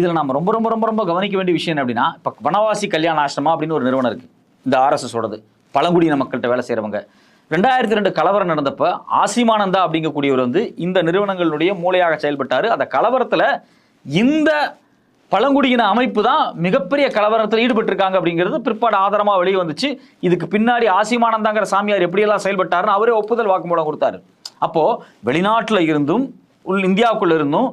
இதில் நம்ம ரொம்ப ரொம்ப ரொம்ப ரொம்ப கவனிக்க வேண்டிய விஷயம் என்ன அப்படின்னா இப்போ வனவாசி கல்யாண ஆசிரமா அப்படின்னு ஒரு நிறுவனம் இருக்குது இந்த ஆர்எஸ்எஸோடது பழங்குடியின மக்கள்கிட்ட வேலை செய்கிறவங்க ரெண்டாயிரத்தி ரெண்டு கலவரம் நடந்தப்போ ஆசிமானந்தா அப்படிங்கக்கூடியவர் வந்து இந்த நிறுவனங்களுடைய மூளையாக செயல்பட்டார். அந்த கலவரத்தில் இந்த பழங்குடியின அமைப்பு தான் மிகப்பெரிய கலவரத்தில் ஈடுபட்டிருக்காங்க அப்படிங்கிறது பிற்பாடு ஆதாரமாக வெளியே வந்துச்சு. இதுக்கு பின்னாடி ஆசிமானந்தாங்கிற சாமியார் எப்படியெல்லாம் செயல்பட்டாருன்னு அவரே ஒப்புதல் வாக்குமூலம் கொடுத்தாரு. அப்போது வெளிநாட்டில் இருந்தும் உள் இந்தியாவுக்குள்ள இருந்தும்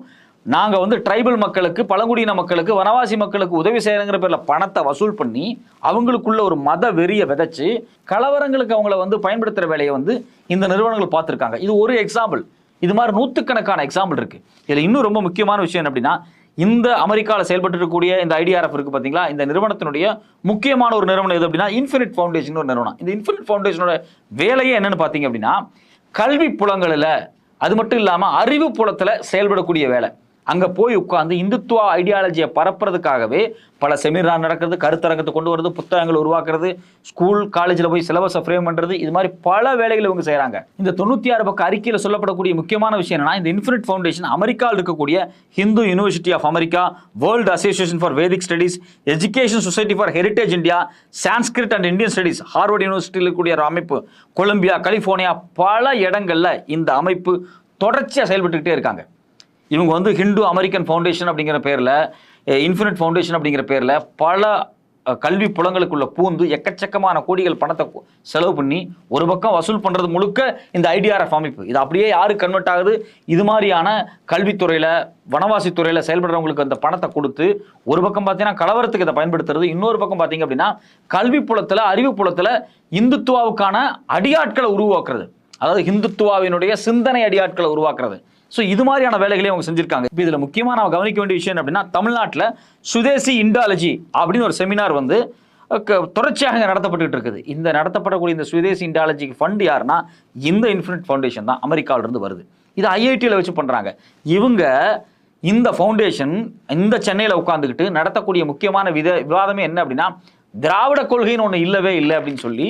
நாங்கள் வந்து ட்ரைபல் மக்களுக்கு பழங்குடியின மக்களுக்கு வனவாசி மக்களுக்கு உதவி செய்யறங்கிற பேரில் பணத்தை வசூல் பண்ணி அவங்களுக்குள்ள ஒரு மத வெறியை விதைச்சு கலவரங்களுக்கு அவங்கள வந்து பயன்படுத்துகிற வேலையை வந்து இந்த நிறுவனங்கள் பார்த்துருக்காங்க. இது ஒரு எக்ஸாம்பிள் இது மாதிரி நூற்றுக்கணக்கான எக்ஸாம்பிள் இருக்குது இதில் இன்னும் ரொம்ப முக்கியமான விஷயம் என்ன அப்படின்னா இந்த அமெரிக்காவில் செயல்பட்டு இருக்கக்கூடிய இந்த ஐடிஆர்எஃப் இருக்குது பார்த்தீங்களா இந்த நிறுவனத்தினுடைய முக்கியமான ஒரு நிறுவனம் எது அப்படின்னா இன்ஃபினிட் ஃபவுண்டேஷன் ஒரு நிறுவனம். இந்த இன்ஃபினிட் ஃபவுண்டேஷனோட வேலையே என்னென்னு பார்த்தீங்க அப்படின்னா கல்வி புலங்களில் அது மட்டும் இல்லாமல் அறிவு புலத்தில் செயல்படக்கூடிய வேலை. அங்கே போய் உட்காந்து இந்துத்துவ ஐடியாலஜியை பரப்புறதுக்காகவே பல செமினார் நடக்கிறது கருத்தரங்கத்தை கொண்டு வரது புத்தகங்கள் உருவாக்குறது ஸ்கூல் காலேஜில் போய் சிலபஸை ஃப்ரேம் பண்ணுறது இது மாதிரி பல வேலைகளை இவங்க செய்கிறாங்க இந்த தொண்ணூற்றி ஆறு பக்கம் அறிக்கையில் சொல்லப்படக்கூடிய முக்கியமான விஷயம் என்னன்னா இந்த இன்ஃபினிட் ஃபவுண்டேஷன் அமெரிக்காவில் இருக்கக்கூடிய Hindu university of America world association for Vedic studies education society for heritage India Sanskrit and Indian studies Harvard யூனிவர்சிட்டியில் இருக்கக்கூடிய ஒரு அமைப்பு கொலம்பியா கலிஃபோர்னியா பல இடங்களில் இந்த அமைப்பு தொடர்ச்சியாக செயல்பட்டுக்கிட்டே இருக்காங்க. இவங்க வந்து ஹிந்து அமெரிக்கன் ஃபவுண்டேஷன் அப்படிங்கிற பேரில் இன்ஃபினிட் ஃபவுண்டேஷன் அப்படிங்கிற பேரில் பல கல்வி புலங்களுக்குள்ள பூந்து எக்கச்சக்கமான கோடிகள் பணத்தை செலவு பண்ணி ஒரு பக்கம் வசூல் பண்ணுறது முழுக்க இந்த ஐடிஆர்எஃப் அமைப்பு. இது அப்படியே யாரு கன்வெர்ட் ஆகுது? இது மாதிரியான கல்வித்துறையில் வனவாசித்துறையில் செயல்படுறவங்களுக்கு அந்த பணத்தை கொடுத்து ஒரு பக்கம் பார்த்தீங்கன்னா கலவரத்துக்கு இதை பயன்படுத்துறது இன்னொரு பக்கம் பார்த்தீங்க அப்படின்னா கல்வி புலத்தில் அறிவு புலத்தில் இந்துத்துவாவுக்கான அடியாட்களை உருவாக்குறது. அதாவது ஹிந்துத்துவாவினுடைய சிந்தனை அடியாட்களை உருவாக்குறது. ஸோ இது மாதிரியான வேலைகளையும் அவங்க செஞ்சிருக்காங்க. இப்போ இதில் முக்கியமாக நம்ம கவனிக்க வேண்டிய விஷயம் அப்படின்னா தமிழ்நாட்டில் சுதேசி இண்டாலஜி அப்படின்னு ஒரு செமினார் வந்து க- தொடர்ச்சியாக இங்க இருக்குது. இந்த நடத்தப்படக்கூடிய இந்த சுதேசி இண்டாலஜிக்கு ஃபண்ட் யாருன்னா இந்த இன்ஃபினிட் ஃபவுண்டேஷன் தான் அமெரிக்காவிலிருந்து வருது. இது ஐஐடியில் வச்சு பண்ணுறாங்க இவங்க இந்த ஃபவுண்டேஷன் இந்த சென்னையில் உட்காந்துக்கிட்டு நடத்தக்கூடிய முக்கியமான வித விவாதமே என்ன அப்படின்னா திராவிட கொள்கைன்னு ஒன்று இல்லவே இல்லை அப்படின்னு சொல்லி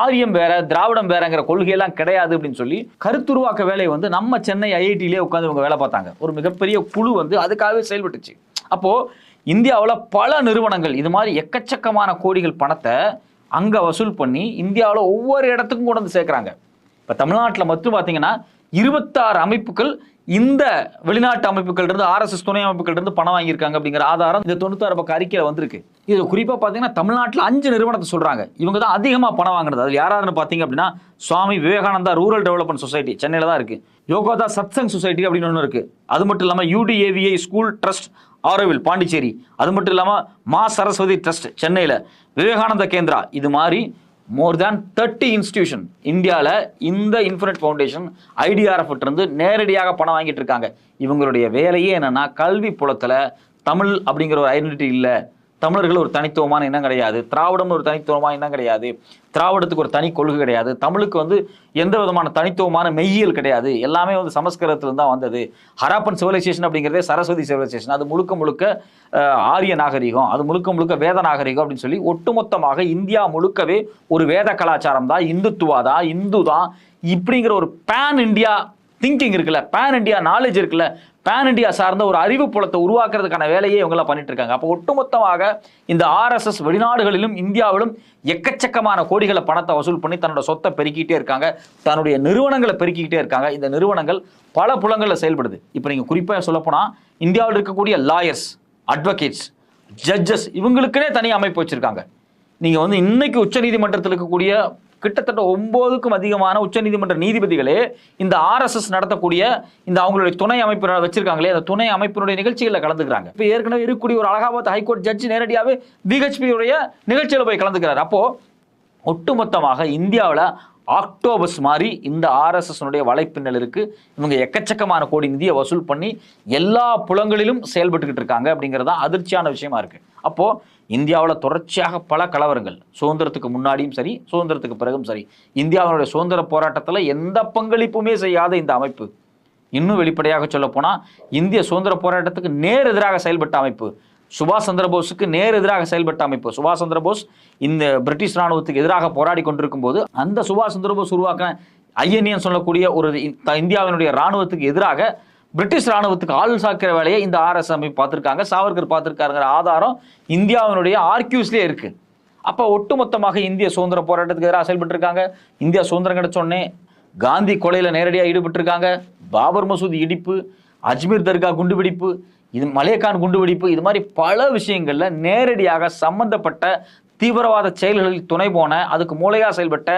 ஆரியம் வேற திராவிடம் வேறங்கிற கொள்கையெல்லாம் கிடையாது அப்படின்னு சொல்லி கருத்துருவாக்க வேலையை வந்து நம்ம சென்னை ஐஐடியிலே உட்காந்து இவங்க வேலை பார்த்தாங்க. ஒரு மிகப்பெரிய குழு வந்து அதுக்காகவே செயல்பட்டுச்சு. அப்போது இந்தியாவில் பல நிறுவனங்கள் இது மாதிரி எக்கச்சக்கமான கோடிகள் பணத்தை அங்கே வசூல் பண்ணி இந்தியாவில் ஒவ்வொரு இடத்துக்கும் கொண்டு வந்து சேர்க்குறாங்க. இப்போ தமிழ்நாட்டில் மட்டும் பார்த்தீங்கன்னா இருபத்தாறு அமைப்புகள் இந்த வெளிநாட்டு அமைப்புகள் இருந்து ஆர்எஸ்எஸ் துணை அமைப்புகள் இருந்து பணம் வாங்கியிருக்காங்க அப்படிங்கிற ஆதாரம் இந்த தொண்ணூத்தாறு பக்கம் அறிக்கையில் வந்திருக்கு. இது குறிப்பாக பார்த்தீங்கன்னா தமிழ்நாட்டில் அஞ்சு நிறுவனத்தை சொல்கிறாங்க இவங்க தான் அதிகமாக பணம் வாங்குறது அதில் யாராருன்னு பார்த்தீங்க அப்படின்னா Swami Vivekananda rural development society சென்னையில் தான் இருக்குது யோகாதா சத்சங் சொசைட்டி அப்படின்னு ஒன்று இருக்குது அது மட்டும் இல்லாமல் UTAVI school trust Auroville Pondicherry அது மட்டும் இல்லாமல் மா சரஸ்வதி ட்ரஸ்ட் சென்னையில். விவேகானந்த கேந்திரா இது மாதிரி மோர் தேன் தேர்ட்டி இன்ஸ்டியூஷன் இந்தியாவில் இந்த இன்ஃபினிட் ஃபவுண்டேஷன் ஐடிஆர்எஃப் நேரடியாக பணம் வாங்கிட்டு இருக்காங்க. இவங்களுடைய வேலையே என்னென்னா கல்வி புலத்தில் தமிழ் அப்படிங்கிற ஒரு ஐடென்டிட்டி இல்லை. தமிழர்கள் ஒரு தனித்துவமான இனம் கிடையாது. திராவிடம் ஒரு தனித்துவமான இனம் கிடையாது. திராவிடத்துக்கு ஒரு தனி கொள்கை கிடையாது. தமிழுக்கு வந்து எந்த விதமான தனித்துவமான மெய்யியல் கிடையாது. எல்லாமே வந்து சமஸ்கிருதத்துலேருந்து தான் வந்தது. ஹராப்பன் சிவிலைசேஷன் அப்படிங்கிறதே சரஸ்வதி சிவிலைசேஷன் அது முழுக்க முழுக்க ஆரிய நாகரிகம் அது முழுக்க முழுக்க வேத நாகரிகம் அப்படின்னு சொல்லி ஒட்டுமொத்தமாக இந்தியா முழுக்கவே ஒரு வேத கலாச்சாரம் தான் இந்துத்துவா தான் இந்து தான். இப்படிங்கிற ஒரு பேன் இந்தியா திங்கிங் இருக்குல்ல பேன் இந்தியா நாலேஜ் இருக்குல்ல பேன் இண்டியா சார்ந்த ஒரு அறிவு புலத்தை உருவாக்குறதுக்கான வேலையை இவங்கெல்லாம் பண்ணிட்டு இருக்காங்க அப்போ ஒட்டுமொத்தமாக இந்த ஆர்எஸ்எஸ் வெளிநாடுகளிலும் இந்தியாவிலும் எக்கச்சக்கமான கோடிகளை பணத்தை வசூல் பண்ணி தன்னோட சொத்தை பெருக்கிட்டே இருக்காங்க. தன்னுடைய நிறுவனங்களை பெருக்கிக்கிட்டே இருக்காங்க. இந்த நிறுவனங்கள் பல புலங்களில் செயல்படுது. இப்போ நீங்கள் குறிப்பாக சொல்லப்போனால் இந்தியாவில் இருக்கக்கூடிய லாயர்ஸ் அட்வொகேட்ஸ் ஜட்ஜஸ் இவங்களுக்குனே தனி அமைப்பு வச்சுருக்காங்க. நீங்கள் வந்து இன்னைக்கு உச்சநீதிமன்றத்தில் இருக்கக்கூடிய கிட்டத்தட்ட ஒன்பதுக்கும் அதிகமான உச்சநீதிமன்ற நீதிபதிகளே இந்த ஆர்எஸ்எஸ் நடத்தக்கூடிய இந்த அவங்களுடைய துணை அமைப்பு வச்சிருக்காங்களே அந்த துணை அமைப்பினுடைய நிகழ்ச்சிகளில் கலந்துக்கிறாங்க. இப்போ ஏற்கனவே இருக்கக்கூடிய ஒரு அலகாபாத் ஹைகோர்ட் ஜட்ஜ் நேரடியாகவே பிஹெச்பியுடைய நிகழ்ச்சியில் போய் கலந்துக்கிறார். அப்போது ஒட்டுமொத்தமாக இந்தியாவில் ஆக்டோபஸ் மாதிரி இந்த ஆர்எஸ்எஸ்னுடைய வலைப்பின்னல் இருக்குது இவங்க எக்கச்சக்கமான கோடி நிதியை வசூல் பண்ணி எல்லா புலங்களிலும் செயல்பட்டுக்கிட்டு இருக்காங்க அப்படிங்கிறது தான் அதிர்ச்சியான விஷயமா இருக்குது அப்போது இந்தியாவில் தொடர்ச்சியாக பல கலவரங்கள். சுதந்திரத்துக்கு முன்னாடியும் சரி சுதந்திரத்துக்கு பிறகும் சரி. இந்தியாவினுடைய சுதந்திர போராட்டத்தில் எந்த பங்களிப்புமே செய்யாத இந்த அமைப்பு. இன்னும் வெளிப்படையாக சொல்லப்போனால் இந்திய சுதந்திர போராட்டத்துக்கு நேர் எதிராக செயல்பட்ட அமைப்பு. சுபாஷ் சந்திரபோஸுக்கு நேர் எதிராக செயல்பட்ட அமைப்பு. சுபாஷ் சந்திரபோஸ் இந்த பிரிட்டிஷ் ராணுவத்துக்கு எதிராக போராடி கொண்டிருக்கும் போது அந்த சுபாஷ் சந்திரபோஸ் உருவாக்க உருவாக்கின ஐஎன்ஏன்னு சொல்லக்கூடிய ஒரு இந்தியாவினுடைய ராணுவத்துக்கு எதிராக பிரிட்டிஷ் ராணுவத்துக்கு ஆள் சாக்கிற வேலையை இந்த ஆர்எஸ் அமைப்பு பார்த்துருக்காங்க. சாவர்கர் பார்த்துருக்காருங்கிற ஆதாரம் இந்தியாவினுடைய ஆர்கியூஸ்லேயே இருக்கு. அப்போ ஒட்டுமொத்தமாக இந்திய சுதந்திர போராட்டத்துக்கு எதிராக செயல்பட்டுருக்காங்க. இந்தியா சுதந்திரம் கிடைச்சோடனே காந்தி கொலையில் நேரடியாக ஈடுபட்டிருக்காங்க. பாபர் மசூதி இடிப்பு அஜ்மீர் தர்கா குண்டுபிடிப்பு இது மலேகான் குண்டுவெடிப்பு இது மாதிரி பல விஷயங்களில் நேரடியாக சம்பந்தப்பட்ட தீவிரவாத செயல்களில் துணை போன அதுக்கு மூளையாக செயல்பட்ட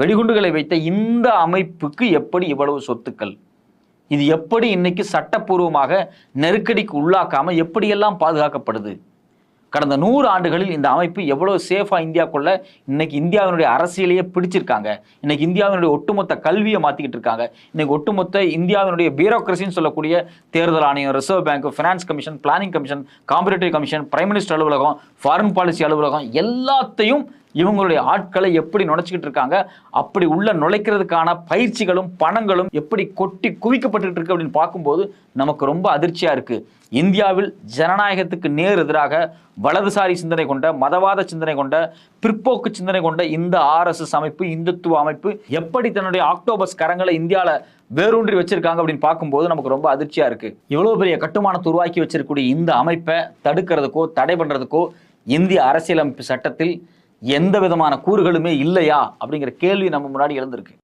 வெடிகுண்டுகளை வைத்த இந்த அமைப்புக்கு எப்படி இவ்வளவு சொத்துக்கள்? இது எப்படி இன்னைக்கு சட்டப்பூர்வமாக நெருக்கடிக்கு உள்ளாக்காம எப்படியெல்லாம் பாதுகாக்கப்படுது? கடந்த நூறு ஆண்டுகளில் இந்த அமைப்பு எவ்வளவு சேஃபாக இந்தியாக்குள்ள இன்னைக்கு இந்தியாவினுடைய அரசியலையே பிடிச்சிருக்காங்க. இன்னைக்கு இந்தியாவினுடைய ஒட்டுமொத்த கல்வியை மாற்றிக்கிட்டு இருக்காங்க. இன்னைக்கு ஒட்டுமொத்த இந்தியாவினுடைய பியூரோக்ரஸின்னு சொல்லக்கூடிய தேர்தல் ஆணையம் reserve bank finance commission planning commission competitive commission prime minister அலுவலகம் ஃபாரின் பாலிசி அலுவலகம் எல்லாத்தையும் இவங்களுடைய ஆட்களை எப்படி நுழைச்சிக்கிட்டு இருக்காங்க? அப்படி உள்ள நுழைக்கிறதுக்கான பயிற்சிகளும் பணங்களும் எப்படி கொட்டி குவிக்கப்பட்டு இருக்கு அப்படின்னு பார்க்கும்போது நமக்கு ரொம்ப அதிர்ச்சியா இருக்கு. இந்தியாவில் ஜனநாயகத்துக்கு நேர் எதிராக வலதுசாரி சிந்தனை கொண்ட மதவாத சிந்தனை கொண்ட பிற்போக்கு சிந்தனை கொண்ட இந்த ஆர்எஸ்எஸ் அமைப்பு இந்துத்துவ அமைப்பு எப்படி தன்னுடைய ஆக்டோபஸ் கரங்களை இந்தியாவில் வேரூன்றி வச்சிருக்காங்க அப்படின்னு பார்க்கும்போது நமக்கு ரொம்ப அதிர்ச்சியா இருக்கு. இவ்வளவு பெரிய கட்டுமானத்தை உருவாக்கி வச்சிருக்கக்கூடிய இந்த அமைப்பை தடுக்கிறதுக்கோ தடை பண்றதுக்கோ இந்திய அரசியலமைப்பு சட்டத்தில் எந்த விதமான கூறுகளுமே இல்லையா அப்படிங்கிற கேள்வி நம்ம முன்னாடி எழுந்திருக்கு.